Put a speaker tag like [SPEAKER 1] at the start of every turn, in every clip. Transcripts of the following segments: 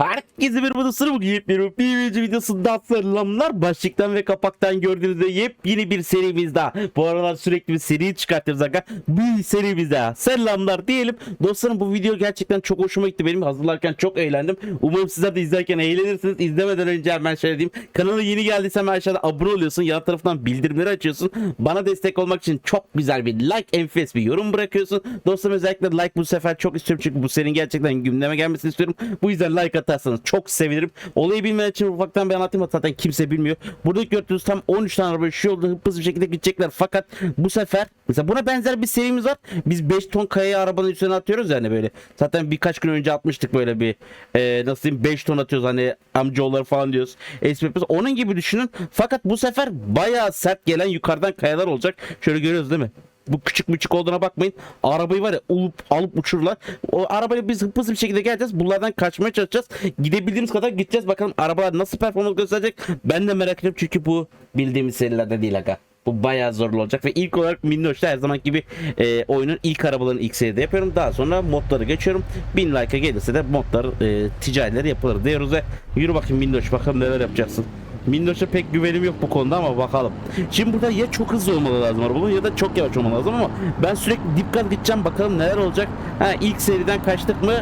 [SPEAKER 1] Herkese bir budasını bugün yepyeni bir PvC videosundan selamlar. Başlıktan ve kapaktan gördüğünüzde yepyeni bir serimiz daha. Bu aralar sürekli bir seri çıkartıyoruz aga. Bir serimiz daha. Selamlar diyelim. Dostlarım bu video gerçekten çok hoşuma gitti. Benim hazırlarken çok eğlendim. Umarım sizler de izlerken eğlenirsiniz. İzlemeden önce hemen şöyle diyeyim. Kanala yeni geldiysen aşağıda abone oluyorsun. Yan taraftan bildirimleri açıyorsun. Bana destek olmak için çok güzel bir like, enfes bir yorum bırakıyorsun. Dostlarım özellikle like bu sefer çok istiyorum. Çünkü bu serinin gerçekten gündeme gelmesini istiyorum. Bu yüzden like atarsanız çok sevinirim. Olayı bilmeyen için ufaktan bir anlatayım. Zaten kimse bilmiyor. Burada gördüğünüz tam 13 tane araba şu yolda hızlı bir şekilde gidecekler. Fakat bu sefer mesela buna benzer bir serimiz var. Biz 5 ton kayayı arabanın üstüne atıyoruz yani böyle. Zaten birkaç gün önce atmıştık böyle bir e, nasıl diyeyim 5 ton atıyoruz hani amcaoğulları falan diyoruz. SPP'si onun gibi düşünün. Fakat bu sefer bayağı sert gelen yukarıdan kayalar olacak. Şöyle görüyoruz değil mi? Bu küçük müçük olduğuna bakmayın. Arabayı var ya alıp, alıp uçururlar. O arabayla biz hızlı bir şekilde geleceğiz. Bunlardan kaçmaya çalışacağız. Gidebildiğimiz kadar gideceğiz. Bakalım arabalar nasıl performans gösterecek. Ben de merak ediyorum çünkü bu bildiğimiz serilerde değil aga. Bu bayağı zorlu olacak ve ilk olarak Minnoş'ta her zaman gibi e, oyunun ilk arabalarını ilk seride yapıyorum. Daha sonra modları geçiyorum. 1000 like'a gelirse de modlar e, ticarileri yapılır diyoruz ve yürü bakayım Minnoş bakalım neler yapacaksın. Minnoş'a pek güvenim yok bu konuda ama bakalım. Şimdi burada ya çok hızlı olmalı lazım arabanın ya da çok yavaş olmalı lazım ama ben sürekli dip gaz gideceğim bakalım neler olacak. Ha ilk seriden kaçtık mı?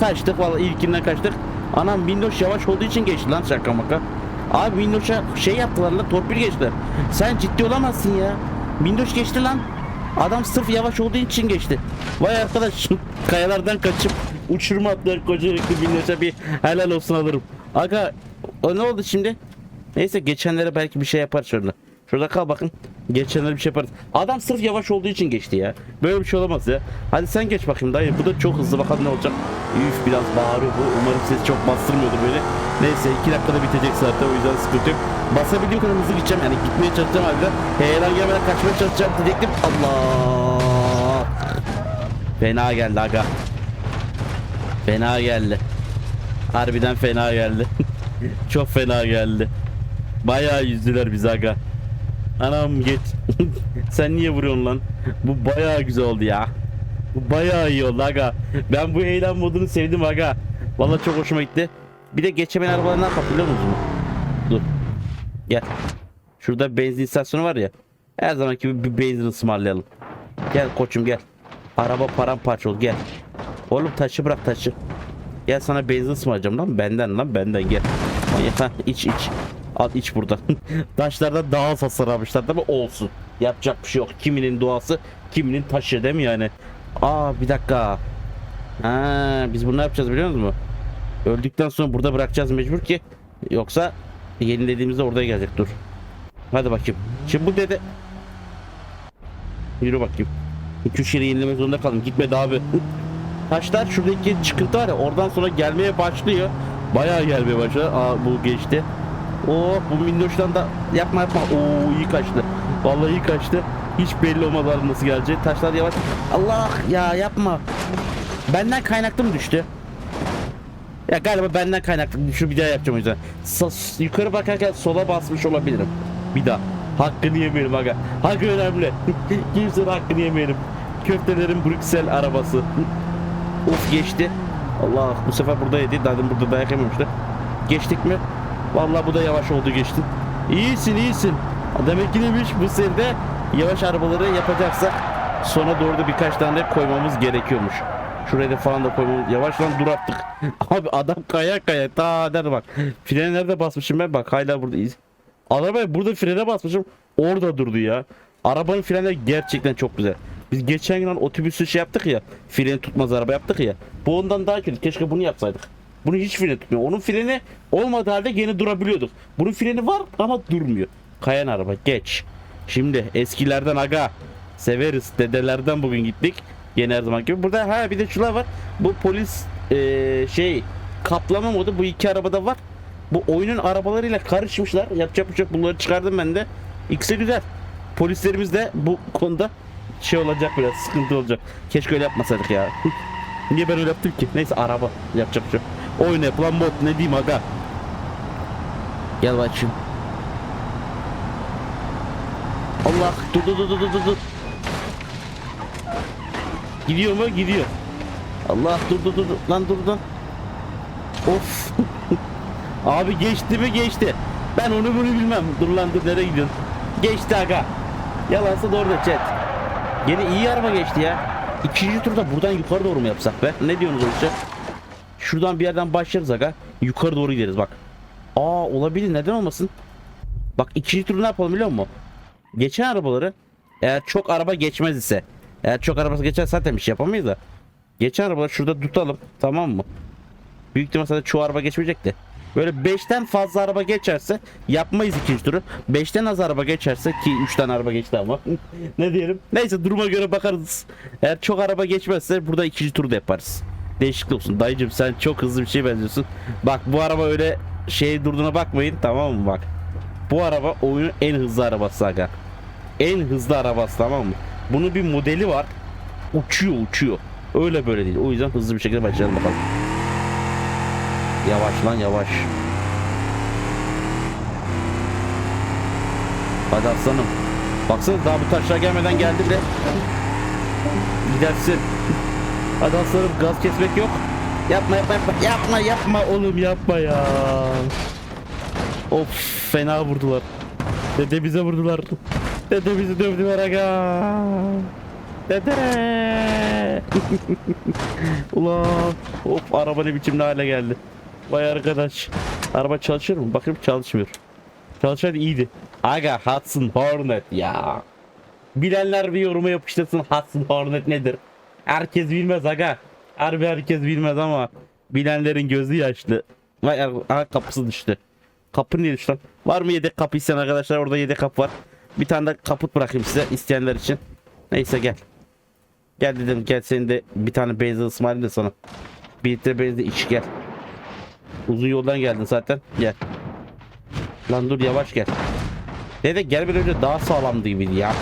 [SPEAKER 1] Kaçtık valla ilkinden kaçtık. Anam Minnoş yavaş olduğu için geçti lan şaka maka. Abi Minnoş'a şey yaptılar lan torpil geçtiler. Sen ciddi olamazsın ya. Minnoş geçti lan. Adam sırf yavaş olduğu için geçti. Vay arkadaş kayalardan kaçıp uçurma atlar koca yüklü Minnoş'a bir helal olsun alırım. Aga o ne oldu şimdi? Neyse geçenlere belki bir şey yapar şurada. Şurada kal bakın. Geçenlere bir şey yaparız. Adam sırf yavaş olduğu için geçti ya. Böyle bir şey olamaz ya. Hadi sen geç bakayım dayı. Bu da çok hızlı bakalım ne olacak. Üf biraz bağırıyor bu. Umarım ses çok bastırmıyordur böyle. Neyse 2 dakikada bitecek zaten o yüzden sıkıntı yok. Basabildiğim kadar hızlı gideceğim yani gitmeye çalışacağım halde. Heyelan gelmeden kaçmaya çalışacağım diyecektim. Allah. Fena geldi aga. Fena geldi. Harbiden fena geldi. Çok fena geldi. Bayağı yüzdüler bizi aga. Anam geç. Sen niye vuruyorsun lan? Bu bayağı güzel oldu ya. Bu bayağı iyi oldu aga. Ben bu eylem modunu sevdim aga. Vallahi çok hoşuma gitti. Bir de geçemeyen arabalar ne yapar musun? Dur. Gel. Şurada benzin istasyonu var ya. Her zamanki gibi bir benzin ısmarlayalım. Gel koçum gel. Araba paramparça oldu gel. Oğlum taşı bırak taşı. Gel sana benzin ısmarlayacağım lan benden lan benden gel. İç iç. Al iç buradan. Taşlardan daha hasar almışlar ama olsun. Yapacak bir şey yok. Kiminin doğası, kiminin taşı değil mi yani? Aa bir dakika. Ha, biz bunu yapacağız biliyor musunuz? Öldükten sonra burada bırakacağız mecbur ki. Yoksa yenilediğimizde oraya gelecek dur. Hadi bakayım. Şimdi bu dede... Yürü bakayım. 2-3 yeri yenilemek zorunda kaldım. Gitmedi abi. Taşlar şuradaki çıkıntı var ya oradan sonra gelmeye başlıyor. Bayağı gelmeye başladı. Aa bu geçti. Oo bu minnoştan da yapma yapma. Oo iyi kaçtı. Vallahi iyi kaçtı. Hiç belli olmadı abi nasıl gelecek. Taşlar yavaş. Allah ya yapma. Benden kaynaklı mı düştü? Ya galiba benden kaynaklı. Şu bir daha yapacağım o yüzden. Sa- yukarı bakarken sola basmış olabilirim. Bir daha. Hakkını yemeyelim aga. Hak önemli. Kimsenin hakkını yemeyelim. Köftelerin Brüksel arabası. Of geçti. Allah bu sefer burada yedi. Demin burada dayak yememişti. Geçtik mi? Vallahi bu da yavaş oldu geçti. İyisin iyisin. Demek ki neymiş bu seride yavaş arabaları yapacaksak sona doğru da birkaç tane de koymamız gerekiyormuş. Şuraya da falan da koymamız. Yavaş lan dur attık. Abi adam kaya kaya ta der bak. Frene nerede basmışım ben bak hala buradayız. Arabaya burada frene basmışım. Orada durdu ya. Arabanın frenleri gerçekten çok güzel. Biz geçen gün otobüsü şey yaptık ya. Freni tutmaz araba yaptık ya. Bu ondan daha kötü. Keşke bunu yapsaydık. Bunun hiç freni tutmuyor. Onun freni olmadığı halde gene durabiliyorduk. Bunun freni var ama durmuyor. Kayan araba geç. Şimdi eskilerden aga severiz. Dedelerden bugün gittik. Gene her zaman gibi. Burada ha bir de şular var. Bu polis eee, şey kaplama modu bu iki arabada var. Bu oyunun arabalarıyla karışmışlar. Yapacak bir şey. Bunları çıkardım ben de. İkisi güzel. Polislerimiz de bu konuda şey olacak biraz sıkıntı olacak. Keşke öyle yapmasaydık ya. Niye ben öyle yaptım ki? Neyse araba yapacak bir şey yok. Oyuna yapılan mod ne diyeyim aga. Gel bakayım. Allah dur dur dur dur dur dur. Gidiyor mu? Gidiyor. Allah dur dur dur lan dur lan. Of. Abi geçti mi geçti. Ben onu bunu bilmem. Dur lan dur nereye gidiyorsun? Geçti aga. Yalansa doğru da chat. Yine iyi araba geçti ya. İkinci turda buradan yukarı doğru mu yapsak be? Ne diyorsunuz o işe? Şuradan bir yerden başlarız aga. Yukarı doğru gideriz bak. Aa olabilir neden olmasın? Bak ikinci turu ne yapalım biliyor musun? Geçen arabaları eğer çok araba geçmez ise eğer çok arabası geçer zaten bir şey yapamayız da. Geçen arabaları şurada tutalım tamam mı? Büyük ihtimalle zaten çoğu araba geçmeyecek de. Böyle 5'ten fazla araba geçerse yapmayız ikinci turu. 5'ten az araba geçerse ki 3 tane araba geçti ama. ne diyelim? Neyse duruma göre bakarız. Eğer çok araba geçmezse burada ikinci turu da yaparız. Değişiklik olsun. Dayıcım sen çok hızlı bir şey benziyorsun. Bak bu araba öyle şey durduğuna bakmayın tamam mı bak. Bu araba oyunun en hızlı arabası aga. En hızlı arabası tamam mı? Bunun bir modeli var. Uçuyor uçuyor. Öyle böyle değil. O yüzden hızlı bir şekilde başlayalım bakalım. Yavaş lan yavaş. Hadi aslanım. Baksana daha bu taşlar gelmeden geldi bile. Gidersin. Hadi aslanım gaz kesmek yok. Yapma yapma yapma yapma yapma oğlum yapma ya. Of fena vurdular. Dede bize vurdular. Dede bizi dövdüler aga. Dede. Ulan of araba ne biçim ne hale geldi. Vay arkadaş. Araba çalışır mı? Bakayım çalışmıyor. Çalışsaydı iyiydi. Aga Hudson Hornet ya. Bilenler bir yoruma yapıştırsın Hudson Hornet nedir? Herkes bilmez aga. Harbi herkes bilmez ama bilenlerin gözü yaşlı. Vay aha kapısı düştü. Kapı niye düştü lan? Var mı yedek kapı isteyen arkadaşlar? Orada yedek kapı var. Bir tane de kaput bırakayım size isteyenler için. Neyse gel. Gel dedim gel senin de bir tane benzin ısmarlayayım da sana. Bir litre benzin iç gel. Uzun yoldan geldin zaten. Gel. Lan dur yavaş gel. Dede gelmeden önce daha sağlamdı gibiydi ya.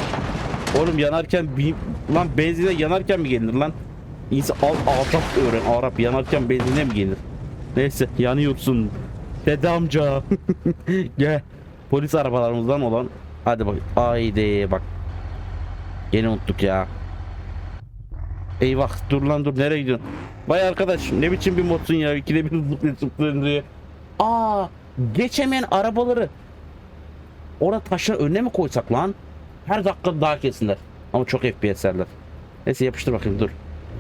[SPEAKER 1] Oğlum yanarken bir... Lan benzine yanarken mi gelinir lan? İnsan al Arap öğren Arap yanarken benzine mi gelir? Neyse yanıyorsun. Dede amca. gel. Polis arabalarımızdan olan. Hadi bak. Haydi bak. Yine unuttuk ya. Eyvah dur lan dur nereye gidiyorsun? Vay arkadaş ne biçim bir modsun ya ikide bir zıplıyor zıplıyor diye. Aa geçemeyen arabaları orada taşın önüne mi koysak lan? Her dakika daha kesinler. Ama çok FPS'lerler. Neyse yapıştır bakayım dur.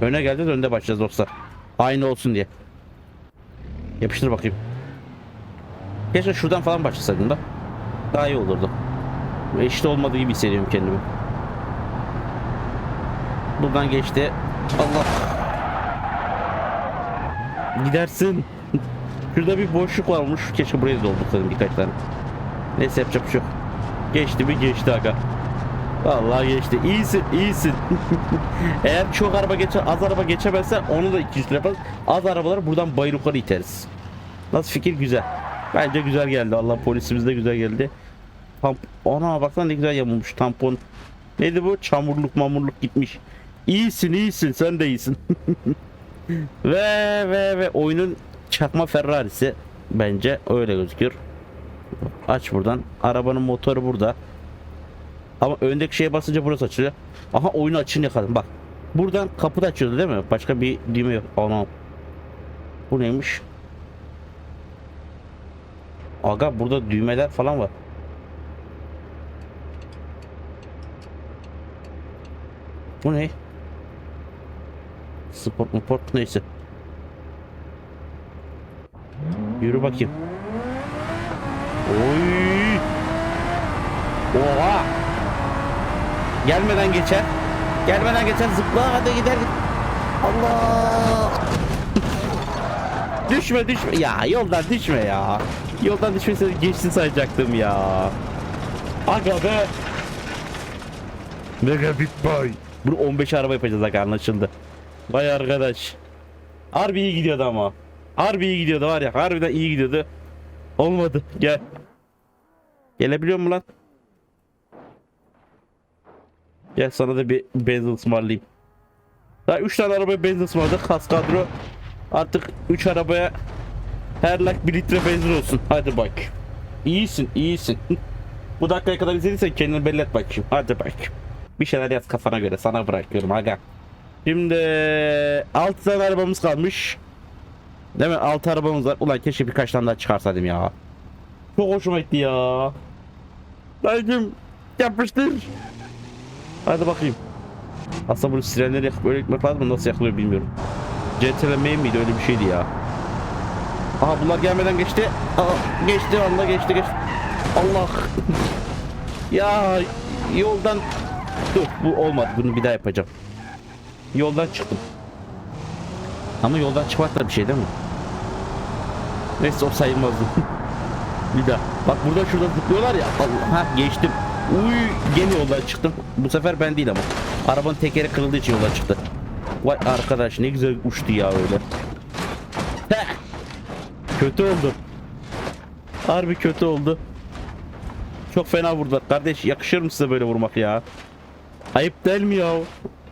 [SPEAKER 1] Öne geldi de önde başlayacağız dostlar. Aynı olsun diye. Yapıştır bakayım. Keşke şuradan falan başlasaydım da. Daha iyi olurdu. Eşit olmadığı gibi hissediyorum kendimi. Buradan geçti. Allah. Gidersin. Şurada bir boşluk varmış. Keşke buraya doldursaydım birkaç tane. Neyse yapacak bir şey yok. Geçti mi geçti aga. Vallahi geçti. İyisin, iyisin. Eğer çok araba geçer, az araba geçemezse onu da ikinci yaparız. Az arabaları buradan bayır yukarı iteriz. Nasıl fikir güzel. Bence güzel geldi. Allah polisimiz de güzel geldi. Tamp Ana baksana ne güzel yamulmuş tampon. Neydi bu? Çamurluk mamurluk gitmiş. İyisin iyisin sen de iyisin. ve ve ve oyunun çakma Ferrari'si bence öyle gözüküyor. Aç buradan. Arabanın motoru burada. Ama öndeki şeye basınca burası açılıyor. Aha oyunu açın yakaladım bak. Buradan kapı da açıyordu değil mi? Başka bir düğme yok. Ana. Bu neymiş? Aga burada düğmeler falan var. Bu ne? Sport mu port neyse. Yürü bakayım. Oy! Oha! Gelmeden geçer. Gelmeden geçer zıpla hadi gider. Allah! düşme düşme. Ya yoldan düşme ya. Yoldan düşmese geçti sayacaktım ya. Aga be. Mega Big Boy. Bunu 15 araba yapacağız aga anlaşıldı. Vay arkadaş. Harbi iyi gidiyordu ama. Harbi iyi gidiyordu var ya. Harbiden iyi gidiyordu. Olmadı. Gel. Gelebiliyor mu lan? Gel sana da bir benzin ısmarlayayım. Daha 3 tane arabaya benzin ısmarladık. Kas kadro. Artık 3 arabaya her lak 1 litre benzin olsun. Hadi bak. İyisin, iyisin. Bu dakikaya kadar izlediysen kendini belli et bakayım. Hadi bak. Bir şeyler yaz kafana göre. Sana bırakıyorum aga. Şimdi 6 tane arabamız kalmış. Değil mi? Altı arabamız var. Ulan keşke birkaç tane daha çıkarsaydım ya. Çok hoşuma gitti ya. Dayıcım yapıştır. Hadi bakayım. Aslında bunu sirenleri yakıp böyle gitmek lazım ama nasıl yakılıyor bilmiyorum. CTRL miydi öyle bir şeydi ya. Aha bunlar gelmeden geçti. Aa, geçti valla geçti geçti. Allah. ya yoldan dur bu olmadı bunu bir daha yapacağım. Yoldan çıktım. Ama yoldan çıkmak da bir şey değil mi? Neyse o sayılmazdı. bir daha. Bak burada şurada zıplıyorlar ya. Allah. Ha geçtim. Uy gene yoldan çıktım. Bu sefer ben değil ama. Arabanın tekeri kırıldığı için yoldan çıktı. Vay arkadaş ne güzel uçtu ya öyle. Heh. Kötü oldu. Harbi kötü oldu. Çok fena vurdular. Kardeş yakışır mı size böyle vurmak ya? Ayıp değil mi ya?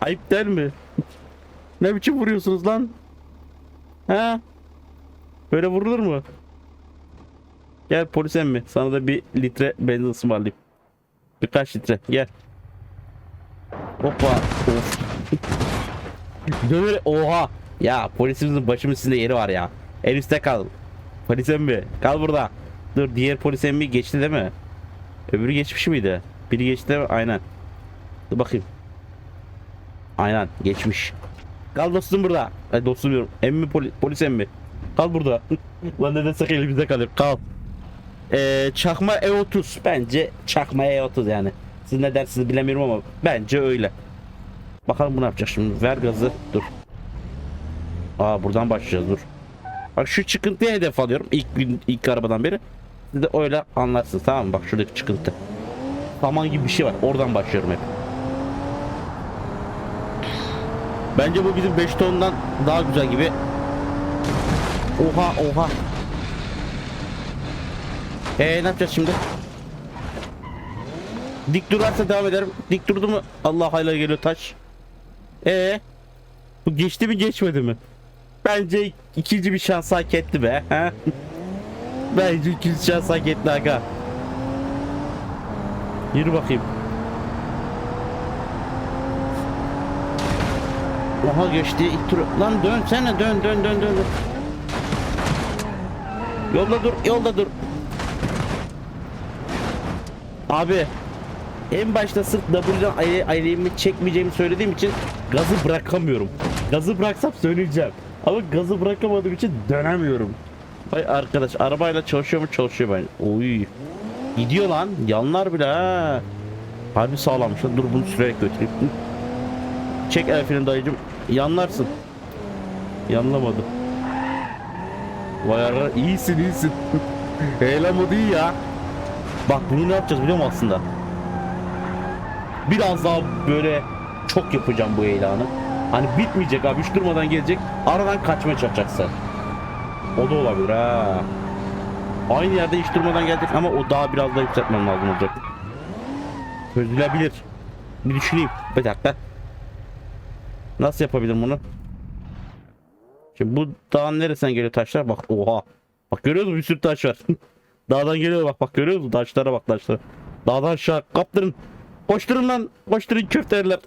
[SPEAKER 1] Ayıp değil mi? Ne biçim vuruyorsunuz lan? He? Böyle vurulur mu? Gel polis emmi. Sana da bir litre benzin ısmarlayayım. Birkaç litre. Gel. Hoppa. Of. Döner. Oha. Ya polisimizin başımın üstünde yeri var ya. En üstte kal. Polis emmi. Kal burada. Dur diğer polis emmi geçti değil mi? Öbürü geçmiş miydi? Biri geçti mi? Aynen. Dur bakayım. Aynen geçmiş. Kal dostum burada. Ay dostum diyorum. Emmi poli, polis emmi. Kal burada. Lan ne desek elimizde kalır. Kal. Ee, çakma E30. Bence çakma E30 yani. Siz ne dersiniz bilemiyorum ama bence öyle. Bakalım bu ne yapacak şimdi. Ver gazı. Dur. Aa buradan başlayacağız dur. Bak şu çıkıntıya hedef alıyorum. İlk gün ilk arabadan beri. Siz de öyle anlarsınız tamam mı? Bak şuradaki çıkıntı. Saman gibi bir şey var. Oradan başlıyorum hep. Bence bu bizim 5 tondan daha güzel gibi. Oha oha. Ee ne yapacağız şimdi? Dik durarsa devam ederim. Dik durdu mu? Allah hayla geliyor taş. Ee bu geçti mi geçmedi mi? Bence ikinci bir şans hak etti be. He? Bence ikinci şans hak etti aga. Yürü bakayım. Oha geçti ilk tur. Lan dönsene dön dön dön dön. dön. Yolda dur yolda dur. Abi en başta sırf aile, aileğimi çekmeyeceğimi söylediğim için gazı bırakamıyorum. Gazı bıraksam söyleyeceğim. Ama gazı bırakamadığım için dönemiyorum. Vay arkadaş arabayla çalışıyor mu çalışıyor ben. Oy. Gidiyor lan. Yanlar bile ha. Harbi sağlammış. Dur bunu sürerek götüreyim. Çek el freni dayıcım. Yanlarsın. Yanlamadı. Vay ara iyisin iyisin. Değil ya. Bak bunu ne yapacağız biliyor musun aslında? Biraz daha böyle çok yapacağım bu elanı. Hani bitmeyecek abi hiç durmadan gelecek. Aradan kaçmaya çalışacaksın. O da olabilir ha. Aynı yerde hiç durmadan gelecek ama o daha biraz daha yükseltmem lazım olacak. Çözülebilir. Bir düşüneyim. Bir dakika. Nasıl yapabilirim bunu? Şimdi bu dağın neresinden geliyor taşlar? Bak oha. Bak görüyor musun bir sürü taş var. Dağdan geliyor bak bak görüyor musun? Taşlara bak taşlara. Dağdan aşağı kaptırın. Koşturun lan. Koşturun köfteler.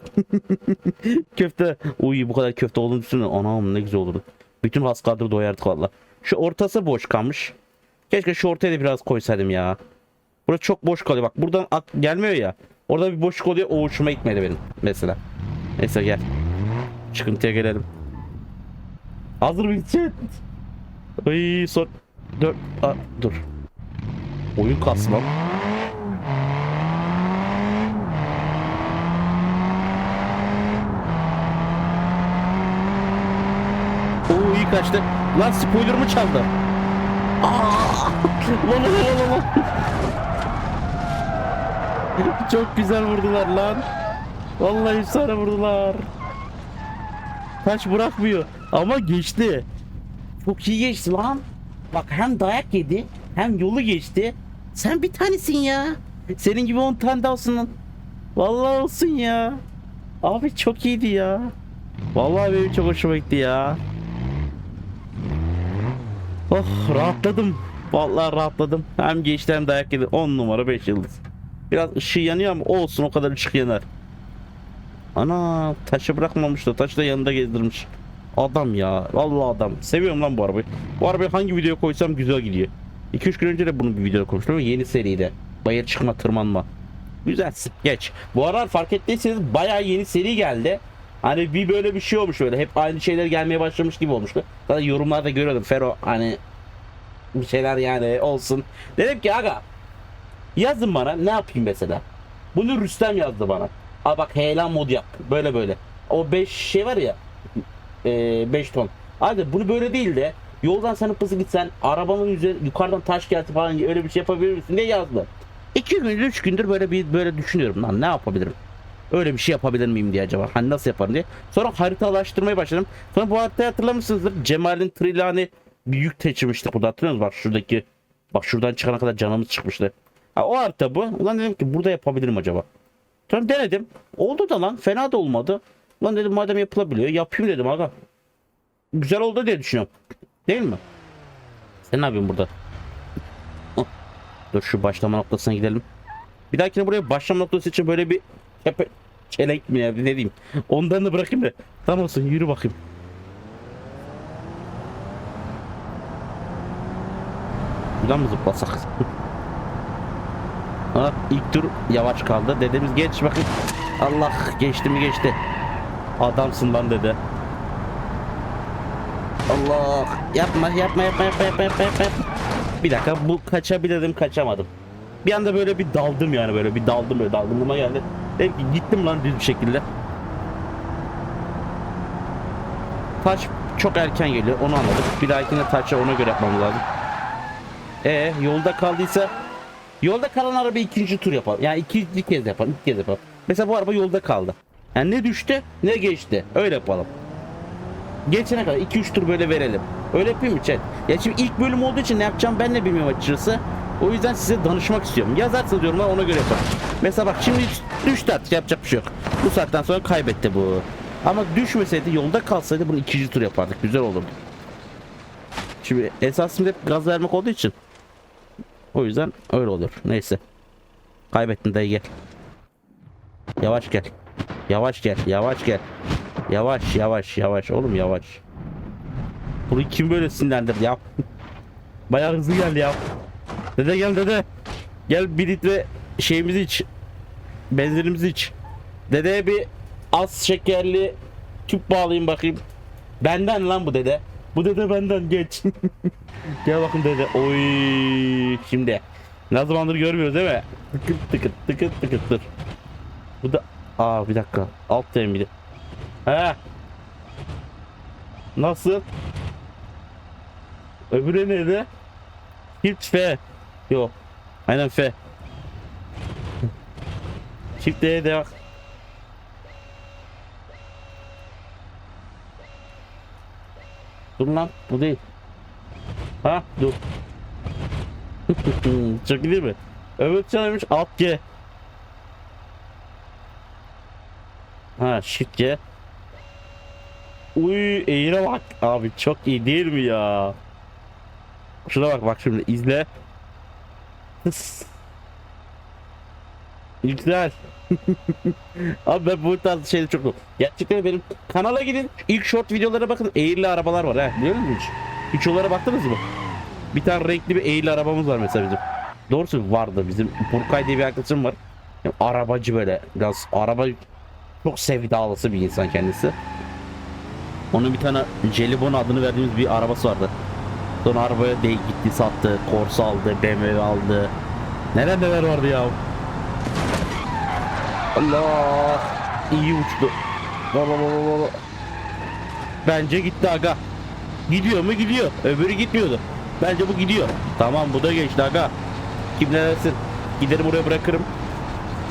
[SPEAKER 1] köfte. Uy bu kadar köfte olduğunu düşünün. Anam ne güzel olurdu. Bütün has kadro doyardık valla. Şu ortası boş kalmış. Keşke şu ortaya da biraz koysaydım ya. Burası çok boş kalıyor. Bak buradan at gelmiyor ya. Orada bir boşluk oluyor. O hoşuma gitmedi benim mesela. Neyse gel. Çıkıntıya gelelim. Hazır chat? Ay son... Dur. Aa, dur. Oyun kasmam. Oo iyi kaçtı. Lan spoiler mı çaldı? Aa! Lan lan lan lan. Çok güzel vurdular lan. Vallahi sana vurdular. Taş bırakmıyor ama geçti. Çok iyi geçti lan. Bak hem dayak yedi hem yolu geçti. Sen bir tanesin ya. Senin gibi 10 tane daha olsun. Vallahi olsun ya. Abi çok iyiydi ya. Vallahi benim çok hoşuma gitti ya. Oh rahatladım. Vallahi rahatladım. Hem geçti hem dayak yedi. 10 numara 5 yıldız. Biraz ışığı yanıyor ama olsun o kadar ışık yanar. Ana taşı bırakmamış da taşı da yanında gezdirmiş. Adam ya. Vallahi adam. Seviyorum lan bu arabayı. Bu arabayı hangi videoya koysam güzel gidiyor. 2-3 gün önce de bunu bir videoda konuştum yeni seride. Bayır çıkma tırmanma. Güzelsin. Geç. Bu aralar fark ettiyseniz bayağı yeni seri geldi. Hani bir böyle bir şey olmuş böyle. Hep aynı şeyler gelmeye başlamış gibi olmuştu. Zaten yorumlarda görüyordum. Fero hani bir şeyler yani olsun. Dedim ki aga yazın bana ne yapayım mesela. Bunu Rüstem yazdı bana. Aa bak heyelan mod yap. Böyle böyle. O 5 şey var ya. 5 ton. Hadi bunu böyle değil de yoldan sanıp hızlı gitsen arabanın üzerine yukarıdan taş geldi falan öyle bir şey yapabilir misin diye yazdı. 2 gündür 3 gündür böyle bir böyle düşünüyorum lan ne yapabilirim. Öyle bir şey yapabilir miyim diye acaba. Hani nasıl yaparım diye. Sonra haritalaştırmaya başladım. Sonra bu haritayı hatırlamışsınızdır. Cemal'in tırıyla hani bir yük taşımıştık burada hatırlıyor musunuz? Bak şuradaki bak şuradan çıkana kadar canımız çıkmıştı. Ha, o harita bu. Ulan dedim ki burada yapabilirim acaba. Sonra denedim. Oldu da lan. Fena da olmadı. Lan dedim madem yapılabiliyor yapayım dedim aga. Güzel oldu diye düşünüyorum. Değil mi? Sen ne yapıyorsun burada? Dur şu başlama noktasına gidelim. Bir dahakine buraya başlama noktası için böyle bir tepe çelenk mi ya ne diyeyim. Ondan da bırakayım da. Tamam olsun yürü bakayım. Buradan mı zıplasak? Ha, ilk tur yavaş kaldı. Dedemiz geç bakın. Allah geçti mi geçti. Adamsın lan dede. Allah yapma yapma yapma yapma yapma yapma yapma. Bir dakika bu kaçabilirdim kaçamadım. Bir anda böyle bir daldım yani böyle bir daldım böyle dalgınlığıma geldi. Dedim ki gittim lan düz bir şekilde. Taş çok erken geliyor onu anladık. Bir dahakine taşa ona göre yapmamız lazım. E yolda kaldıysa Yolda kalan araba ikinci tur yapalım. Yani ikinci kez yapalım. ilk kez yapalım. Mesela bu araba yolda kaldı. Yani ne düştü ne geçti. Öyle yapalım. Geçene kadar 2-3 tur böyle verelim. Öyle yapayım mı chat? Ya şimdi ilk bölüm olduğu için ne yapacağım ben de bilmiyorum açıkçası. O yüzden size danışmak istiyorum. Yazarsınız diyorum ben ona göre yaparım. Mesela bak şimdi düştü artık yapacak bir şey yok. Bu saatten sonra kaybetti bu. Ama düşmeseydi yolda kalsaydı bunu ikinci tur yapardık. Güzel olurdu. Şimdi esasında hep gaz vermek olduğu için o yüzden öyle olur. Neyse. Kaybettin dayı gel. Yavaş gel. Yavaş gel. Yavaş gel. Yavaş yavaş yavaş oğlum yavaş. Bunu kim böyle sinirlendirdi ya? Bayağı hızlı geldi ya. Dede gel dede. Gel bir litre şeyimizi iç. Benzinimizi iç. Dedeye bir az şekerli tüp bağlayayım bakayım. Benden lan bu dede. Bu dede benden geç. Gel bakın dede. Oy şimdi. Ne zamandır görmüyoruz değil mi? Tıkıt tıkıt tıkıt tıkıttır. Bu da Aa bir dakika. Alt temeli. He. Nasıl? Öbürü neydi? Çift F. Yok. Aynen F. Çift D'ye de bak. Dur lan bu değil. Ha dur. Çok iyi değil mi? Öbür çalmış alt G. Ha shift G. Uy eğire bak. Abi çok iyi değil mi ya? Şuna bak bak şimdi izle. Güzel. Abi ben bu tarz şeyleri çok Gerçekten benim kanala gidin. İlk short videolara bakın. Eğirli arabalar var ha. Biliyor musunuz hiç? Hiç onlara baktınız mı? Bir tane renkli bir eğirli arabamız var mesela bizim. Doğrusu vardı bizim. Burkay diye bir arkadaşım var. Yani arabacı böyle. Biraz araba çok sevdalısı bir insan kendisi. Onun bir tane Jelibon adını verdiğimiz bir arabası vardı. Sonra arabaya de gitti sattı. Corsa aldı. BMW aldı. Neler neler vardı ya. Allah. iyi uçtu. Bence gitti aga. Gidiyor mu gidiyor. Öbürü gitmiyordu. Bence bu gidiyor. Tamam bu da geçti aga. Kim ne dersin? Giderim oraya bırakırım.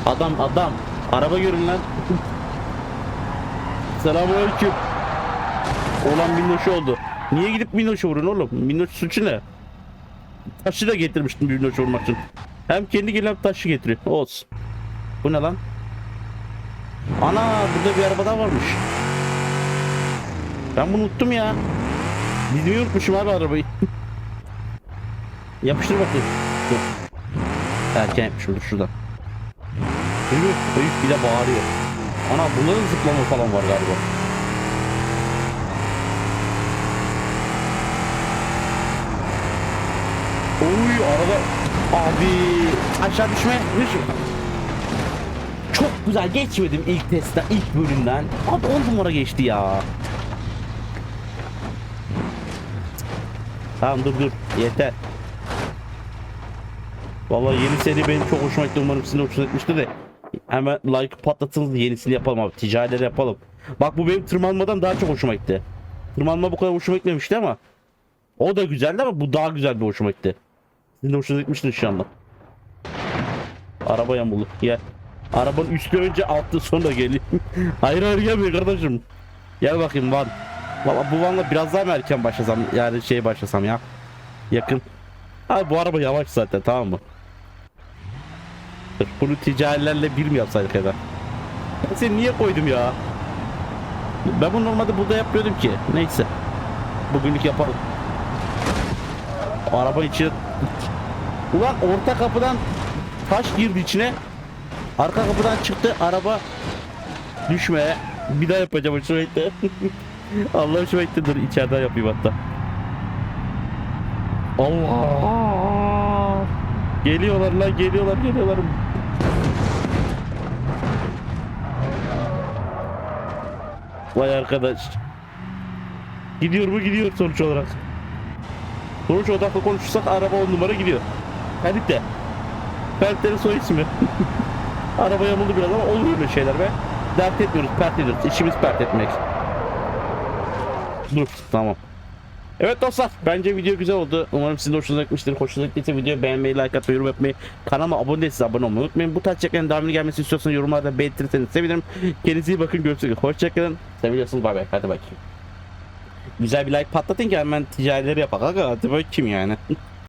[SPEAKER 1] Adam adam. Araba görün lan. Selamünaleyküm. Olan minnoş oldu. Niye gidip minnoş vurun oğlum? Minnoş suçu ne? Taşı da getirmiştim minnoş vurmak için. Hem kendi gelen taşı getiriyor. Olsun. Bu ne lan? Ana burada bir araba daha varmış. Ben bunu unuttum ya. Dizmeyi unutmuşum abi arabayı. Yapıştır bakayım. Dur. Erken yapmışım dur şuradan. Büyük bir de bağırıyor. Ana bunda da zıplama falan var galiba. Oy arada abi aşağı düşme düşme. Şey? Çok güzel geçmedim ilk testten ilk bölümden. Abi 10 numara geçti ya. Tamam dur dur yeter. Vallahi yeni seri benim çok hoşuma gitti umarım sizin hoşuna gitmiştir de Hemen like patlatın yenisini yapalım abi. Ticarileri yapalım. Bak bu benim tırmanmadan daha çok hoşuma gitti. Tırmanma bu kadar hoşuma gitmemişti ama. O da güzeldi ama bu daha güzel bir hoşuma gitti. Sizin de hoşuna gitmiştir inşallah. Araba yamuldu. Gel. Arabanın üstü önce altı sonra geliyor. hayır hayır gelmiyor kardeşim. Gel bakayım van. Valla bu vanla biraz daha mı erken başlasam yani şey başlasam ya. Yakın. Abi bu araba yavaş zaten tamam mı? Bunu ticarilerle bir mi yapsaydık ya da? Ben seni niye koydum ya? Ben bunu normalde burada yapmıyordum ki. Neyse. Bugünlük yapalım. Araba içi... Ulan orta kapıdan taş girdi içine. Arka kapıdan çıktı araba düşmeye. Bir daha yapacağım hoşuma gitti. Allah hoşuma gitti dur içeriden yapayım hatta. Allah. Geliyorlar lan geliyorlar geliyorlar. Vay arkadaş. Gidiyor mu gidiyor sonuç olarak. Sonuç odaklı konuşursak araba on numara gidiyor. Ferit de. Feritlerin soy ismi. araba yamuldu biraz ama olur öyle şeyler be. Dert etmiyoruz, pert ediyoruz. İşimiz pert etmek. Dur, tamam. Evet dostlar bence video güzel oldu. Umarım sizin de hoşunuza gitmiştir. Hoşunuza gittiyse videoyu beğenmeyi, like atmayı, yorum yapmayı, kanalıma abone değilseniz abone olmayı unutmayın. Bu tarz çeklerin devamını gelmesini istiyorsanız yorumlarda belirtirseniz sevinirim. Kendinize iyi bakın. Görüşürüz. Hoşçakalın. Seviyorsunuz. Bay bay. Hadi bakayım. Güzel bir like patlatın ki hemen ticarileri yapak. Hadi bakayım yani.